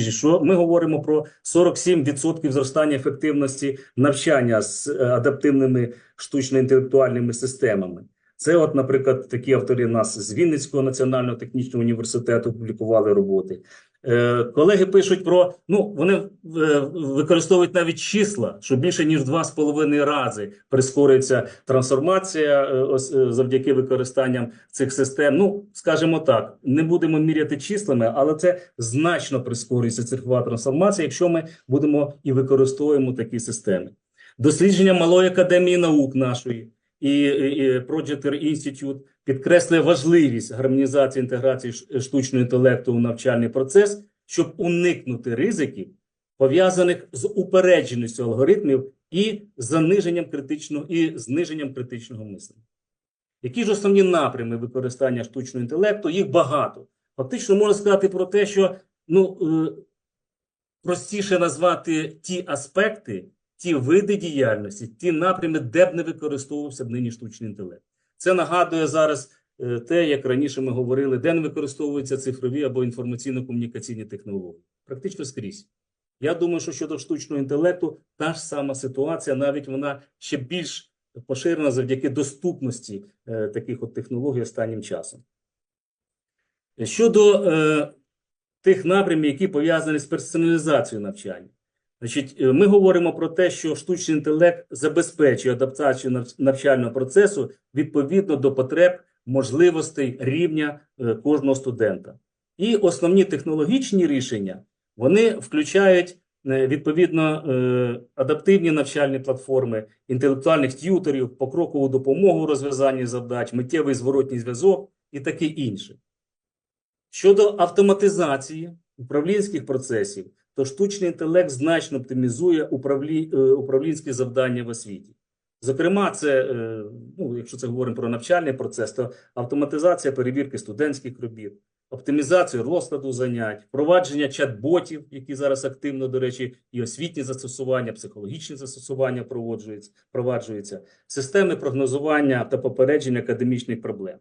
що ми говоримо про 47% зростання ефективності навчання з е, адаптивними штучно-інтелектуальними системами. Це, от, наприклад, такі автори нас з Вінницького національного технічного університету публікували роботи. Е, колеги пишуть про ну вони е, використовують навіть числа, що більше ніж два з половиною рази прискорюється трансформація е, завдяки використанням цих систем. Ну скажімо так, не будемо міряти числами, але це значно прискорюється цифрова трансформація, якщо ми будемо і використовуємо такі системи. Дослідження малої академії наук нашої і, Project Institute підкреслює важливість гармонізації інтеграції штучного інтелекту у навчальний процес, щоб уникнути ризиків, пов'язаних з упередженістю алгоритмів і заниженням критичного і зниженням критичного мислення. Які ж основні напрями використання штучного інтелекту? Їх багато. Фактично можна сказати про те, що ну, е, простіше назвати ті аспекти, ті види діяльності, ті напрями, де б не використовувався б нині штучний інтелект. Це нагадує зараз е, те, як раніше ми говорили, де не використовуються цифрові або інформаційно-комунікаційні технології. Практично скрізь. Я думаю, що щодо штучного інтелекту та ж сама ситуація, навіть вона ще більш поширена завдяки доступності е, таких от технологій останнім часом. Щодо е, тих напрямів, які пов'язані з персоналізацією навчання. Значить, е, ми говоримо про те, що штучний інтелект забезпечує адаптацію навчального процесу відповідно до потреб, можливостей рівня е, кожного студента. І основні технологічні рішення вони включають е, відповідно адаптивні навчальні платформи, інтелектуальних т'ютерів, покрокову допомогу у розв'язанні завдач, миттєвий зворотній зв'язок і таке інше. Щодо автоматизації управлінських процесів, то штучний інтелект значно оптимізує управлі... е, управлінські завдання в освіті. Зокрема, це, е, ну, якщо це говоримо про навчальний процес, то автоматизація перевірки студентських робіт, оптимізацію розкладу занять, впровадження чат-ботів, які зараз активно, до речі, і освітні застосування, психологічні застосування впроваджуються, системи прогнозування та попередження академічних проблем.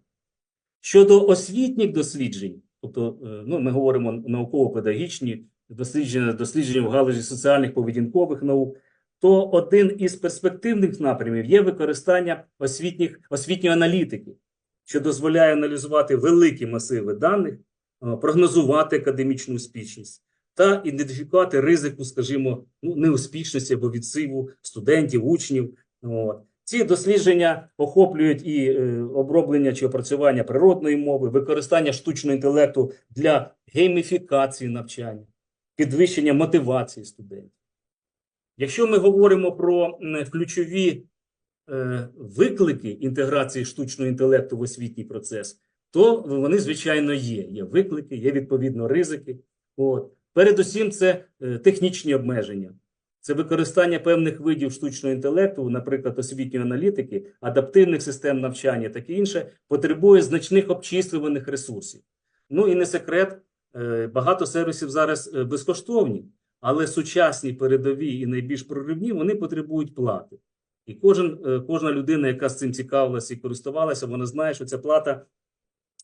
Щодо освітніх досліджень, тобто е, ну, ми говоримо науково-педагогічні дослідження, дослідження в галузі соціальних поведінкових наук, то один із перспективних напрямів є використання освітніх, освітньої аналітики, що дозволяє аналізувати великі масиви даних, прогнозувати академічну успішність та ідентифікувати ризику, скажімо, ну, неуспішності або відсиву студентів, учнів. От. Ці дослідження охоплюють і е, оброблення чи опрацювання природної мови, використання штучного інтелекту для гейміфікації навчання, підвищення мотивації студентів. Якщо ми говоримо про ключові е, виклики інтеграції штучного інтелекту в освітній процес, то вони, звичайно, є. Є виклики, є відповідно ризики. От. Передусім, це е, технічні обмеження. Це використання певних видів штучного інтелекту, наприклад, освітньої аналітики, адаптивних систем навчання, таке інше, потребує значних обчислюваних ресурсів. Ну і не секрет, багато сервісів зараз е, безкоштовні, але сучасні, передові і найбільш проривні вони потребують плати. І кожен, е, кожна людина, яка з цим цікавилася і користувалася, вона знає, що ця плата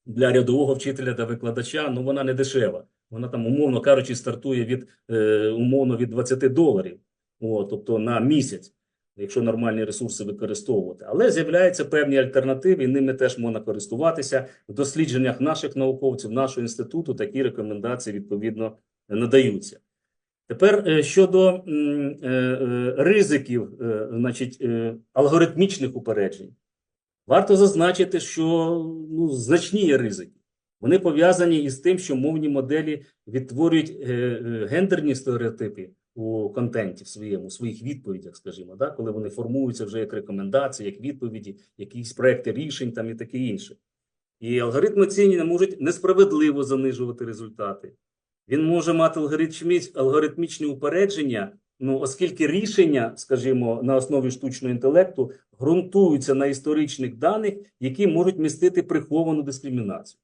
для рядового вчителя та викладача ну вона не дешева. Вона там, умовно кажучи, стартує від е, умовно від 20 доларів, О, тобто на місяць, якщо нормальні ресурси використовувати. Але з'являються певні альтернативи, і ними теж можна користуватися. В дослідженнях наших науковців, нашого інституту такі рекомендації відповідно надаються. Тепер е, щодо е, е, ризиків, значить, алгоритмічних упереджень. Варто зазначити, що ну, значні є ризики. Вони пов'язані із тим, що мовні моделі відтворюють гендерні стереотипи у контенті в своєму, у своїх відповідях, скажімо, да? коли вони формуються вже як рекомендації, як відповіді, якісь проекти рішень там і таке інше. І алгоритм оцінювання можуть несправедливо занижувати результати. Він може мати алгоритмічні, упередження, ну, оскільки рішення, скажімо, на основі штучного інтелекту ґрунтуються на історичних даних, які можуть містити приховану дискримінацію.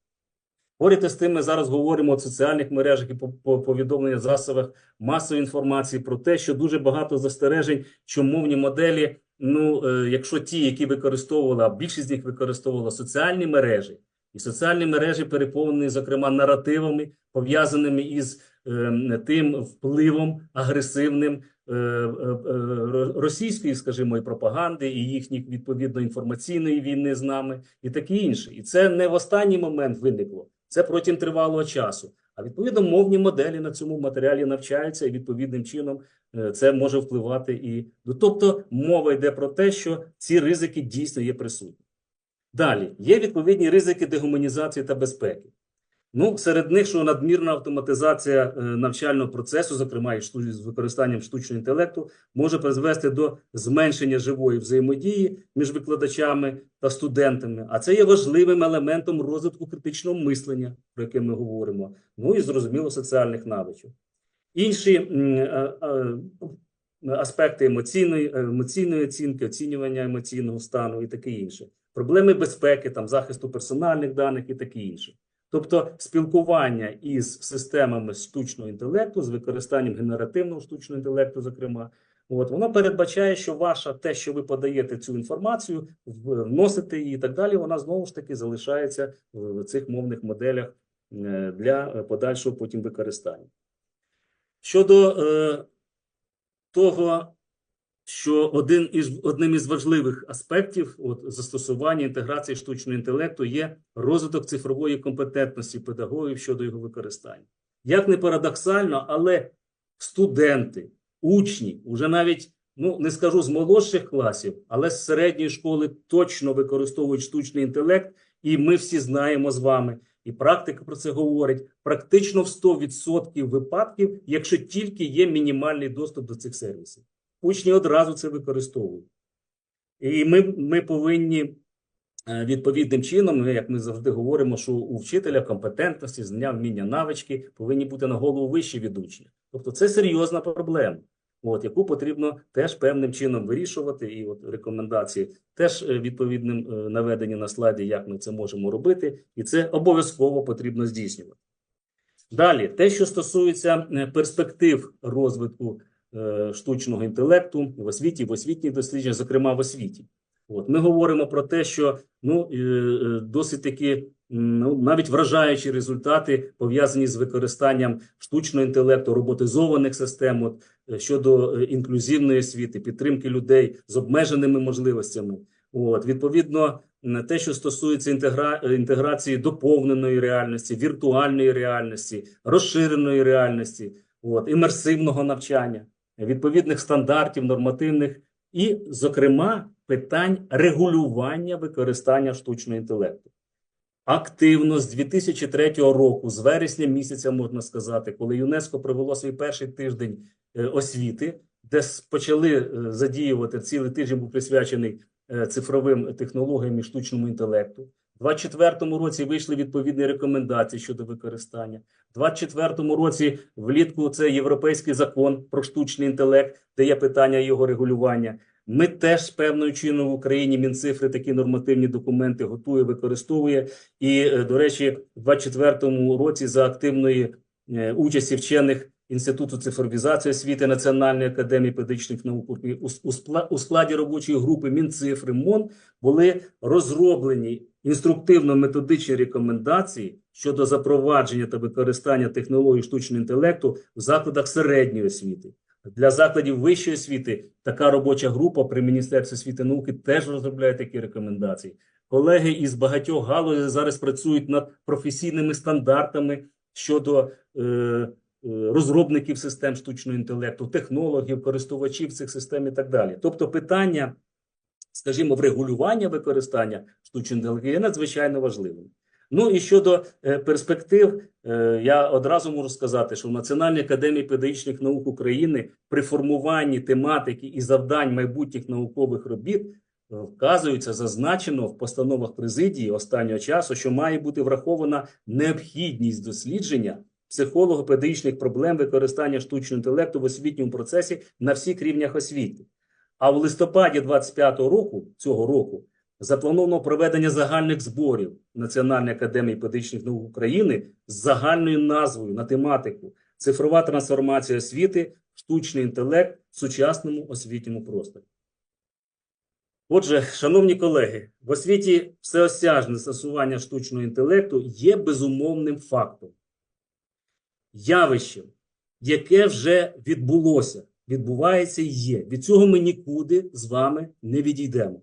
Поряд з тим, ми зараз говоримо о соціальних мережах і по- по повідомлення засобах масової інформації про те, що дуже багато застережень, що мовні моделі, ну, е, якщо ті, які використовували, а більшість з них використовувала соціальні мережі, і соціальні мережі переповнені, зокрема, наративами, пов'язаними із е, тим впливом агресивним е, е, е, російської, скажімо, і пропаганди, і їхніх відповідно інформаційної війни з нами, і таке інше. І це не в останній момент виникло, це протягом тривалого часу. А відповідно, мовні моделі на цьому матеріалі навчаються, і відповідним чином е, це може впливати і тобто мова йде про те, що ці ризики дійсно є присутні. Далі є відповідні ризики дегуманізації та безпеки. Ну, серед них, що надмірна автоматизація е, навчального процесу, зокрема і з використанням штучного інтелекту, може призвести до зменшення живої взаємодії між викладачами та студентами. А це є важливим елементом розвитку критичного мислення, про яке ми говоримо, ну і зрозуміло соціальних навичок. Інші е, е, аспекти емоційної, емоційної оцінки, оцінювання емоційного стану і таке інше. Проблеми безпеки, там захисту персональних даних і таке інше. Тобто спілкування із системами штучного інтелекту з використанням генеративного штучного інтелекту, зокрема, от воно передбачає, що ваша те, що ви подаєте цю інформацію, вносите її і так далі, вона знову ж таки залишається в цих мовних моделях е, для подальшого потім використання. Щодо е, того, що один із одним із важливих аспектів от, застосування інтеграції штучного інтелекту є розвиток цифрової компетентності педагогів щодо його використання. Як не парадоксально, але студенти, учні, уже навіть ну не скажу з молодших класів, але з середньої школи точно використовують штучний інтелект, і ми всі знаємо з вами. І практика про це говорить практично в 100% випадків, якщо тільки є мінімальний доступ до цих сервісів. Учні одразу це використовують. І ми, ми повинні е, відповідним чином, як ми завжди говоримо, що у вчителя компетентності, знання, вміння, навички повинні бути на голову вищі від учня. Тобто це серйозна проблема, от, яку потрібно теж певним чином вирішувати. І от рекомендації теж е, відповідним е, наведені на слайді, як ми це можемо робити, і це обов'язково потрібно здійснювати. Далі, те, що стосується перспектив розвитку штучного інтелекту в освіті, в освітніх дослідженнях, зокрема в освіті. От ми говоримо про те, що ну е, е, досить таки ну, навіть вражаючі результати пов'язані з використанням штучного інтелекту, роботизованих систем от, е, щодо е, інклюзивної освіти, підтримки людей з обмеженими можливостями. От відповідно, те, що стосується інтегра... е, інтеграції доповненої реальності, віртуальної реальності, розширеної реальності, от, імерсивного навчання, відповідних стандартів, нормативних і, зокрема, питань регулювання використання штучного інтелекту. Активно з 2003 року, з вересня місяця, можна сказати, коли ЮНЕСКО провело свій перший тиждень е, освіти, де почали е, задіювати цілий тиждень був присвячений е, цифровим технологіям і штучному інтелекту. У 2024 році вийшли відповідні рекомендації щодо використання. У 2024 році влітку це європейський закон про штучний інтелект, де є питання його регулювання. Ми теж певною чином в Україні Мінцифри такі нормативні документи готує, використовує. І, е, до речі, в 2024 році за активної е, участі вчених Інституту цифровізації освіти Національної академії педагогічних наук у, складі робочої групи Мінцифри МОН були розроблені інструктивно-методичні рекомендації щодо запровадження та використання технологій штучного інтелекту в закладах середньої освіти. Для закладів вищої освіти така робоча група при Міністерстві освіти і науки теж розробляє такі рекомендації. Колеги із багатьох галузей зараз працюють над професійними стандартами щодо е, розробників систем штучного інтелекту, технологів, користувачів цих систем і так далі. Тобто питання, скажімо, врегулювання використання штучного інтелекту є надзвичайно важливим. Ну і щодо е, перспектив, е, я одразу можу сказати, що в Національній академії педагогічних наук України при формуванні тематики і завдань майбутніх наукових робіт е, вказується зазначено в постановах президії останнього часу, що має бути врахована необхідність дослідження психолого-педагогічних проблем використання штучного інтелекту в освітньому процесі на всіх рівнях освіти. А в листопаді 25-го року цього року заплановано проведення загальних зборів Національної академії педагогічних наук України з загальною назвою на тематику Цифрова трансформація освіти, штучний інтелект в сучасному освітньому просторі. Отже, шановні колеги, в освіті всеосяжне застосування штучного інтелекту є безумовним фактом. Явищем, яке вже відбулося, відбувається і є. Від цього ми нікуди з вами не відійдемо.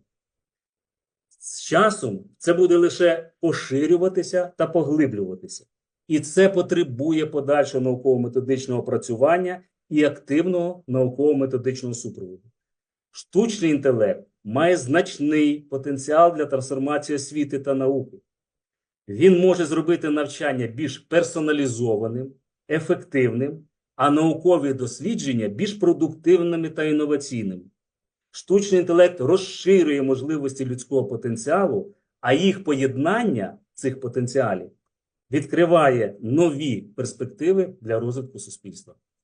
З часом це буде лише поширюватися та поглиблюватися. І це потребує подальшого науково-методичного опрацювання і активного науково-методичного супроводу. Штучний інтелект має значний потенціал для трансформації освіти та науки. Він може зробити навчання більш персоналізованим, ефективним, а наукові дослідження більш продуктивними та інноваційними. Штучний інтелект розширює можливості людського потенціалу, а їх поєднання цих потенціалів відкриває нові перспективи для розвитку суспільства.